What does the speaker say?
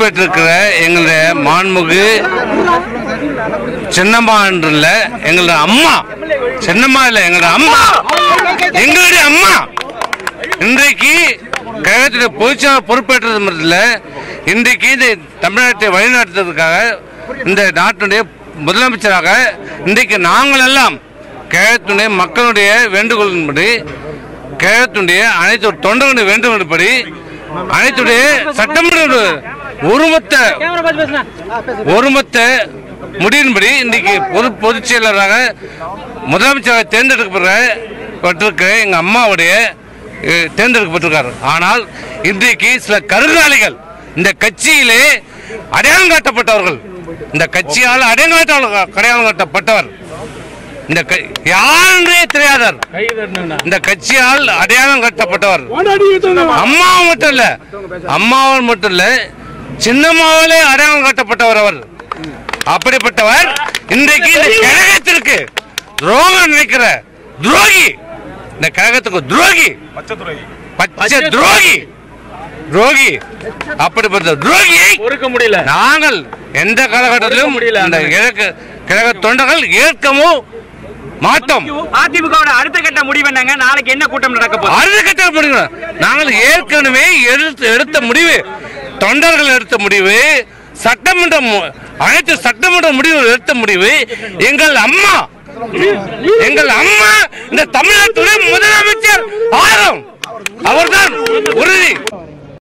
பொறுப்பேற்றிருக்கிற எங்களுடைய மாண்புமிகு சின்னம்மா என்று இல்ல எங்களுடைய அம்மா. சின்னம்மா இல்ல எங்களுடைய அம்மா. எங்களுடைய அம்மா. இன்றைக்கு கழகத்துடைய பொதுச்செயலாளர் பொறுப்பேற்றது மட்டும் இன்றைக்கு இந்த தமிழ்நாட்டை வழிநடத்துவதற்காக இந்த நாட்டினுடைய முதலமைச்சராக இன்றைக்கு நாங்கள் எல்லாம் கழகத்துடைய மக்களுடைய வேண்டுகோளின்படி கழகத்துடைய அனைத்து தொண்டர்களுடைய வேண்டுகோளின்படி அனைத்துடைய சட்டமன்ற ஒருமொத்த ஒருமொத்த முடிவின்படி இன்னைக்கு பொது பொதுச் செயலராக முதலமைச்சராக தேர்ந்தெடுக்கப்பட்டிருக்கிற எங்க அம்மாவுடைய அஹ், தேர்ந்தெடுக்கப்பட்டிருக்கார். ஆனால் இன்றைக்கு சில கருங்காலிகள் இந்த கட்சியிலே அடையாளம் காட்டப்பட்டவர்கள். இந்த கட்சியால் அடையாளம் அடையாளம் காட்டப்பட்டவர். இந்த யாருன்றே தெரியாதார் இந்த கட்சியால் அடையாளம் காட்டப்பட்டவர். அம்மாவை மட்டும் இல்ல அம்மாவை மட்டும் இல்ல சின்னம்மாவிலே அடையாளம் காட்டப்பட்டவர் அவர். அப்படிப்பட்டவர் இன்றைக்கு இந்த கழகத்திற்கு துரோகம் நினைக்கிற துரோகி. இந்த கழகத்துக்கு துரோகி. பச்சை துரோகி. துரோகி. அப்படிப்பட்ட துரோகியை பொறுக்க முடியல. நாங்கள் எந்த காலகட்டத்திலும் முடியல, இந்த கிழக்கு கிழக்கு தொண்டர்கள் ஏற்கவும் மாட்டோம். அதிமுகவோட அடுத்த கட்ட முடிவு என்னங்க? நாளைக்கு என்ன கூட்டம் நடக்க போகுது? அறுதி கட்ட முடிவு. நாங்கள் ஏற்கனவே எடுத்த முடிவு. தொண்டர்கள் எடுத்த முடிவு சட்டமன்ற அனைத்து சட்டமன்ற முடிவு எடுத்த முடிவு எங்கள் அம்மா எங்கள் அம்மா இந்த தமிழ்நாட்டுடைய முதலமைச்சர் ஆர்.